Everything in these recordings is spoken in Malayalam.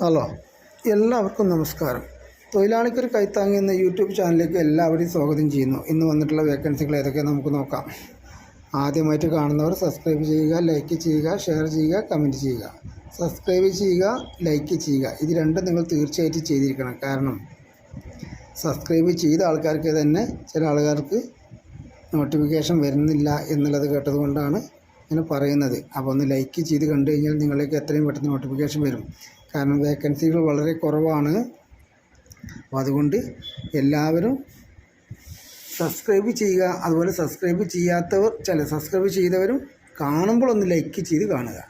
ഹലോ എല്ലാവർക്കും നമസ്കാരം. തൊഴിലാളിക്കൊരു കൈത്താങ്ങി എന്ന യൂട്യൂബ് ചാനലിലേക്ക് എല്ലാവരെയും സ്വാഗതം ചെയ്യുന്നു. ഇന്ന് വന്നിട്ടുള്ള വേക്കൻസികൾ ഏതൊക്കെയാണ് നമുക്ക് നോക്കാം. ആദ്യമായിട്ട് കാണുന്നവർ സബ്സ്ക്രൈബ് ചെയ്യുക ലൈക്ക് ചെയ്യുക ഷെയർ ചെയ്യുക കമന്റ് ചെയ്യുക. സബ്സ്ക്രൈബ് ചെയ്യുക ലൈക്ക് ചെയ്യുക. ഇത് രണ്ടും നിങ്ങൾ തീർച്ചയായിട്ടും ചെയ്തിരിക്കണം. കാരണം സബ്സ്ക്രൈബ് ചെയ്ത ആൾക്കാർക്ക് തന്നെ ചില ആൾക്കാർക്ക് നോട്ടിഫിക്കേഷൻ വരുന്നില്ല എന്നുള്ളത് കേട്ടതുകൊണ്ടാണ് ഞാൻ പറയുന്നത്. അപ്പോൾ ഒന്ന് ലൈക്ക് ചെയ്ത് കണ്ടു കഴിഞ്ഞാൽ നിങ്ങളിലേക്ക് എത്രയും പെട്ടെന്ന് നോട്ടിഫിക്കേഷൻ വരും. കാരണം വേക്കൻസികൾ വളരെ കുറവാണ്. അപ്പോൾ അതുകൊണ്ട് എല്ലാവരും സബ്സ്ക്രൈബ് ചെയ്യുക. അതുപോലെ സബ്സ്ക്രൈബ് ചെയ്യാത്തവർ ചില സബ്സ്ക്രൈബ് ചെയ്തവരും കാണുമ്പോൾ ഒന്ന് ലൈക്ക് ചെയ്ത് കാണുക.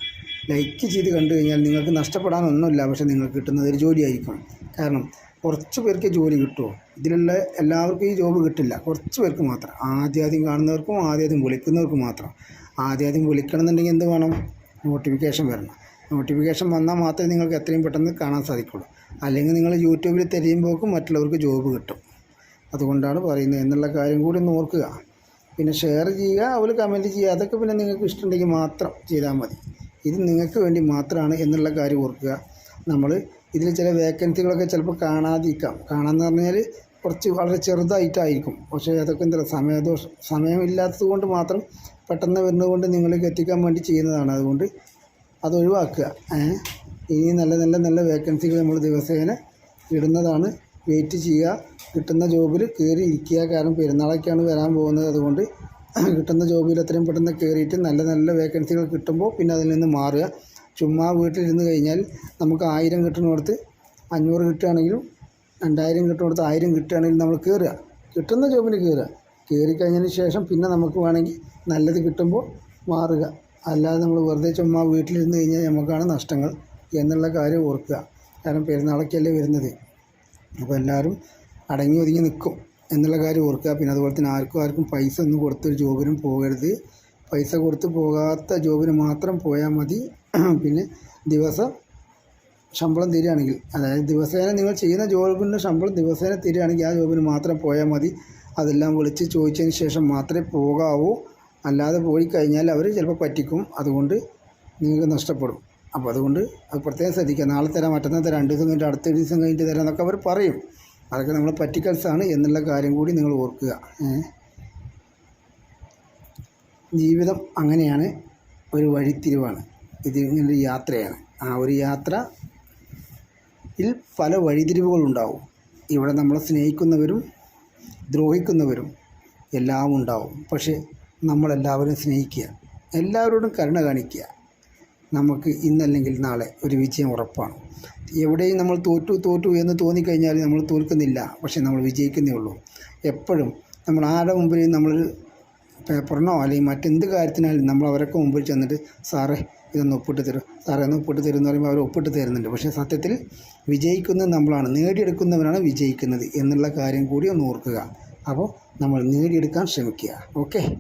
ലൈക്ക് ചെയ്ത് കണ്ടു കഴിഞ്ഞാൽ നിങ്ങൾക്ക് നഷ്ടപ്പെടാനൊന്നുമില്ല. പക്ഷേ നിങ്ങൾക്ക് കിട്ടുന്നത് ഒരു ജോലിയായിരിക്കും. കാരണം കുറച്ച് പേർക്ക് ജോലി കിട്ടുമോ ഇതിലുള്ള എല്ലാവർക്കും ഈ ജോബ് കിട്ടില്ല. കുറച്ച് പേർക്ക് മാത്രം. ആദ്യം ആദ്യം കാണുന്നവർക്കും ആദ്യം ആദ്യം വിളിക്കുന്നവർക്കും മാത്രം. ആദ്യം ആദ്യം വിളിക്കണം എന്നുണ്ടെങ്കിൽ എന്ത് വേണം? നോട്ടിഫിക്കേഷൻ വരണം. നോട്ടിഫിക്കേഷൻ വന്നാൽ മാത്രമേ നിങ്ങൾക്ക് എത്രയും പെട്ടെന്ന് കാണാൻ സാധിക്കുള്ളൂ. അല്ലെങ്കിൽ നിങ്ങൾ യൂട്യൂബിൽ തിരയുമ്പോഴേക്കും മറ്റുള്ളവർക്ക് ജോബ് കിട്ടും. അതുകൊണ്ടാണ് പറയുന്നത്. എന്നുള്ള കാര്യം കൂടി ഒന്ന് ഓർക്കുക. പിന്നെ ഷെയർ ചെയ്യുക അവർ കമന്റ് ചെയ്യുക. അതൊക്കെ പിന്നെ നിങ്ങൾക്ക് ഇഷ്ടമുണ്ടെങ്കിൽ മാത്രം ചെയ്താൽ മതി. ഇത് നിങ്ങൾക്ക് വേണ്ടി മാത്രമാണ് എന്നുള്ള കാര്യം ഓർക്കുക. നമ്മൾ ഇതിൽ ചില വേക്കൻസികളൊക്കെ ചിലപ്പോൾ കാണാതിരിക്കാം. കാണാമെന്ന് പറഞ്ഞാൽ കുറച്ച് വളരെ ചെറുതായിട്ടായിരിക്കും. പക്ഷേ അതൊക്കെ എന്താ സമയദോഷം സമയമില്ലാത്തത് കൊണ്ട് മാത്രം പെട്ടെന്ന് വരുന്നത് കൊണ്ട് നിങ്ങളിലേക്ക് എത്തിക്കാൻ വേണ്ടി ചെയ്യുന്നതാണ്. അതുകൊണ്ട് അത് ഒഴിവാക്കുക? ഇനി നല്ല നല്ല നല്ല വേക്കൻസികൾ നമ്മൾ ദിവസേന ഇടുന്നതാണ്. വെയിറ്റ് ചെയ്യുക. കിട്ടുന്ന ജോബിൽ കയറി ഇരിക്കുക. കാരണം പെരുന്നാളൊക്കെയാണ് വരാൻ പോകുന്നത്. അതുകൊണ്ട് കിട്ടുന്ന ജോബിൽ എത്രയും പെട്ടെന്ന് കയറിയിട്ട് നല്ല നല്ല വേക്കൻസികൾ കിട്ടുമ്പോൾ പിന്നെ അതിൽ നിന്ന് മാറുക. ചുമ്മാ വീട്ടിലിരുന്ന് കഴിഞ്ഞാൽ നമുക്ക് ആയിരം കിട്ടുന്നിടത്ത് അഞ്ഞൂറ് കിട്ടുകയാണെങ്കിലും രണ്ടായിരം കിട്ടുന്നിടത്ത് ആയിരം കിട്ടുകയാണെങ്കിലും നമ്മൾ കയറുക കിട്ടുന്ന ജോബിൽ കയറുക കയറി കഴിഞ്ഞതിന് ശേഷം പിന്നെ നമുക്ക് വേണമെങ്കിൽ നല്ലത് കിട്ടുമ്പോൾ മാറുക. അല്ലാതെ നമ്മൾ വെറുതെ ചുമ്മാ വീട്ടിലിരുന്ന് കഴിഞ്ഞാൽ നമുക്കാണ് നഷ്ടങ്ങൾ എന്നുള്ള കാര്യം ഓർക്കുക. കാരണം പെരുന്നാളൊക്കെയല്ലേ വരുന്നത്. അപ്പോൾ എല്ലാവരും അടങ്ങി ഒതുങ്ങി നിൽക്കും എന്നുള്ള കാര്യം ഓർക്കുക. പിന്നെ അതുപോലെ തന്നെ ആർക്കും ആർക്കും പൈസ ഒന്നും കൊടുത്തൊരു ജോബിനും പോകരുത്. പൈസ കൊടുത്ത് പോകാത്ത ജോബിന് മാത്രം പോയാൽ മതി. പിന്നെ ദിവസം ശമ്പളം തരികയാണെങ്കിൽ അതായത് ദിവസേന നിങ്ങൾ ചെയ്യുന്ന ജോബിന്റെ ശമ്പളം ദിവസേന തരികയാണെങ്കിൽ ആ ജോബിന് മാത്രം പോയാൽ മതി. അതെല്ലാം വിളിച്ച് ചോദിച്ചതിന് ശേഷം മാത്രമേ പോകാവൂ. അല്ലാതെ പോയി കഴിഞ്ഞാൽ അവർ ചിലപ്പോൾ പറ്റിക്കും. അതുകൊണ്ട് നിങ്ങൾക്ക് നഷ്ടപ്പെടും. അപ്പോൾ അതുകൊണ്ട് അത് പ്രത്യേകം ശ്രദ്ധിക്കുക. നാളെ തരാം മറ്റന്നാൾ തരാം രണ്ട് ദിവസം കഴിഞ്ഞിട്ട് അടുത്ത ദിവസം കഴിഞ്ഞിട്ട് തരാം എന്നൊക്കെ അവർ പറയും. അതൊക്കെ നമ്മൾ പറ്റിക്കൽസാണ് എന്നുള്ള കാര്യം കൂടി നിങ്ങൾ ഓർക്കുക. ജീവിതം അങ്ങനെയാണ്. ഒരു വഴിത്തിരിവാണ്. ഇത് ഇങ്ങനൊരു യാത്രയാണ്. ആ ഒരു യാത്ര ഇൽ പല വഴിതിരിവുകളുണ്ടാവും ഇവിടെ നമ്മളെ സ്നേഹിക്കുന്നവരും ദ്രോഹിക്കുന്നവരും എല്ലാം ഉണ്ടാവും. പക്ഷേ നമ്മളെല്ലാവരും സ്നേഹിക്കുക. എല്ലാവരോടും കരുണ കാണിക്കുക. നമുക്ക് ഇന്നല്ലെങ്കിൽ നാളെ ഒരു വിജയം ഉറപ്പാണ്. എവിടെയും നമ്മൾ തോറ്റു തോറ്റു എന്ന് തോന്നിക്കഴിഞ്ഞാൽ നമ്മൾ തോൽക്കുന്നില്ല. പക്ഷേ നമ്മൾ വിജയിക്കുന്നേ ഉള്ളൂ. എപ്പോഴും നമ്മൾ ആരുടെ മുമ്പിൽ നമ്മൾ പേപ്പറിനോ അല്ലെങ്കിൽ മറ്റെന്ത് കാര്യത്തിനായാലും നമ്മൾ അവരൊക്കെ മുമ്പിൽ ചെന്നിട്ട് സാറേ ഇതൊന്ന് ഒപ്പിട്ട് തരും. സാറേ ഒന്ന് ഒപ്പിട്ട് തരും എന്ന് പറയുമ്പോൾ അവർ ഒപ്പിട്ട് തരുന്നുണ്ട്. പക്ഷേ സത്യത്തിൽ വിജയിക്കുന്നത് നമ്മളാണ്. നേടിയെടുക്കുന്നവരാണ് വിജയിക്കുന്നത് എന്നുള്ള കാര്യം കൂടി ഒന്ന് ഓർക്കുക. അപ്പോൾ നമ്മൾ നേടിയെടുക്കാൻ ശ്രമിക്കുക. ഓക്കെ?